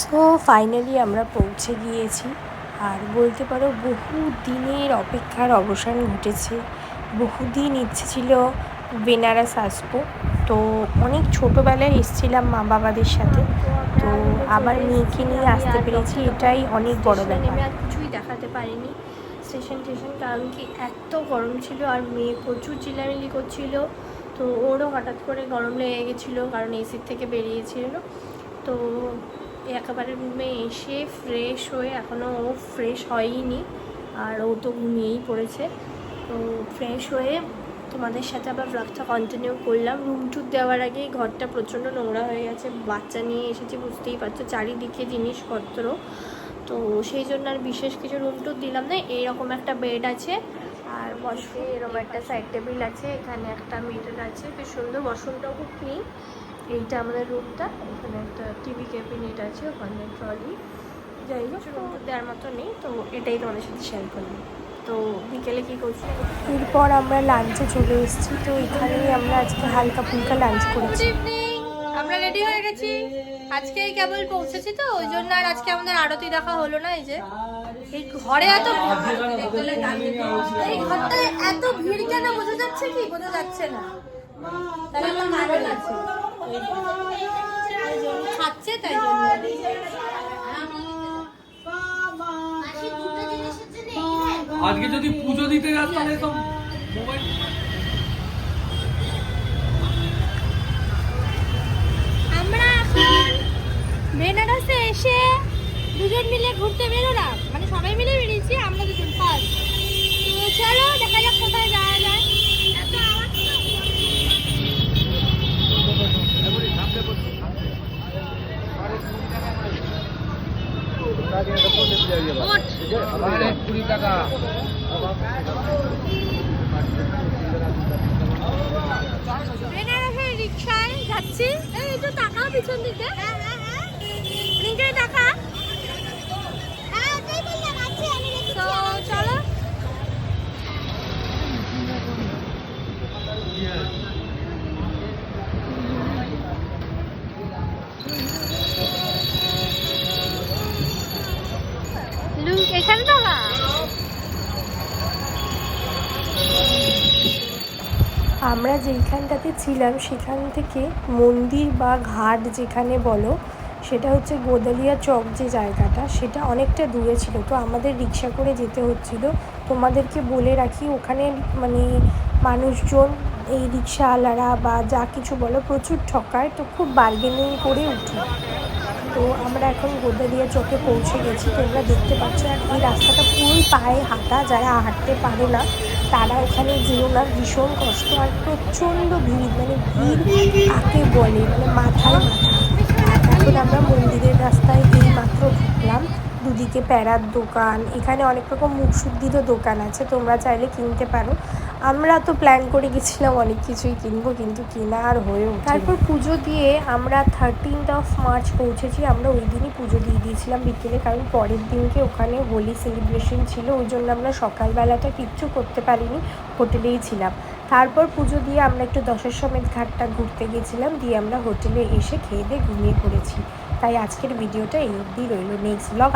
So finally আমরা পৌঁছে গিয়েছি। আর বলতে পারো বহু দিনের অপেক্ষার অবসান ঘটেছে। বহুদিন ইচ্ছে ছিল বেনারস আসব। তো অনেক ছোটোবেলায় এসেছিলাম মা বাবাদের সাথে। তো আবার মেয়েকে নিয়ে আসতে পেরেছি এটাই অনেক বড় ব্যাপার। আর কিছুই দেখাতে পারিনি। স্টেশন টেশন কারণ কি এত গরম ছিল আর মেয়ে প্রচুর চিল্লামিল্লি করছিল। তো ওরও হঠাৎ করে গরম লেগে গেছিল কারণ এসির থেকে বেরিয়েছিল। তো একেবারে রুমে এসে ফ্রেশ হয়ে এখনও ও ফ্রেশ হয়ইনি আর ও তো ঘুমিয়েই পড়েছে। তো ফ্রেশ হয়ে তোমাদের সাথে আবার ব্লগটা কন্টিনিউ করলাম। রুম টুর দেওয়ার আগেই ঘরটা প্রচণ্ড নোংরা হয়ে গেছে, বাচ্চা নিয়ে এসেছি, বুঝতেই পারছ, চারিদিকে জিনিসপত্র। তো সেই জন্য আর বিশেষ কিছু রুম টুর দিলাম না এইরকম একটা বেড আছে আর বসে এরকম একটা সাইড টেবিল আছে এখানে একটা মিটার আছে বেশ সুন্দর। বসনটাও খুব ক্লিন এইটা আমাদের রুমটা এখানে একটা টিভি ক্যাবিনেট আছে ওখানে ট্রলি যাই হোক। দেওয়ার মতো নেই তো এটাই তোমাদের সাথে শেয়ার করলাম। তো বিকেলে কী করছি? এরপর আমরা লাঞ্চে চলে এসেছি তো এখানেই আমরা আজকে হালকা ফুলকা লাঞ্চ করেছি আমরা রেডি হয়ে গেছি। আজকে কেবল পৌঁছেছি তো, ওই জন্য আর আজকে আমাদের আরতি দেখা হলো না, এই যে। এই ঘরে এত এই এত ভিড় কেন? বোঝা যাচ্ছে কি? বোঝা যাচ্ছে না। যে উনি খাচ্ছে তাই আজকে যদি পুজো দিতে যাস তাহলে সব মোবাইল দুজন মিলে ঘুরতে বেরোলাম মানে সবাই মিলে বেরিয়েছি, আমরা দুজন ফার্স্ট চলো, দেখা যাক কোথায় যাওয়া যায়। এত আওয়াজ টাকা রিক্সায় যাচ্ছি। একটু টাকা পিছন দিকে। আমরা যেইখানটাতে ছিলাম, সেখান থেকে মন্দির বা ঘাট যেখানে বলো, সেটা হচ্ছে গোদালিয়া চক যে জায়গাটা, সেটা অনেকটা দূরে ছিল। তো আমাদের রিক্সা করে যেতে হচ্ছিল। তোমাদেরকে বলে রাখি, ওখানে মানে মানুষজন, এই রিক্সাওয়ালারা বা যা কিছু বলো, প্রচুর ঠকায়। তো খুব বার্গেনিং করে উঠে। তো আমরা এখন গোদালিয়া চকে পৌঁছে গেছি। তোমরা দেখতে পাচ্ছ এই রাস্তাটা পুরোই পায়ে হাঁটা। যারা হাঁটতে পারে না তারা ওখানে যেও না, ভীষণ কষ্ট আর প্রচণ্ড ভিড় মানে ভিড় কাকে বলে? মানে মাথায় মাথা। এখন আমরা মন্দিরের রাস্তায় এই মাত্র ঢুকলাম। দুদিকে প্যারার দোকান, এখানে অনেক রকম মুখ মুখশুদ্ধিরও দোকান আছে, তোমরা চাইলে কিনতে পারো। আমরা তো প্ল্যান করে গেছিলাম অনেক কিছুই কিনবো, কিন্তু কেনা আর হয়ে ওঠে তারপর পুজো দিয়ে আমরা থার্টিনথ অফ মার্চ পৌঁছেছি, আমরা ওই দিনই পুজো দিয়ে দিয়েছিলাম বিকেলে, কারণ পরের দিনকে ওখানে হোলি সেলিব্রেশন ছিল, ওই জন্য আমরা সকালবেলাটা কিচ্ছু করতে পারিনি, হোটেলেই ছিলাম। তারপর পুজো দিয়ে আমরা একটু দশের সমেত ঘাটটা ঘুরতে গেছিলাম, দিয়ে আমরা হোটেলে এসে খেয়ে দিয়ে ঘুমিয়ে পড়েছি। তাই আজকের ভিডিওটা এই অবধি রইল নেক্সট ব্লগ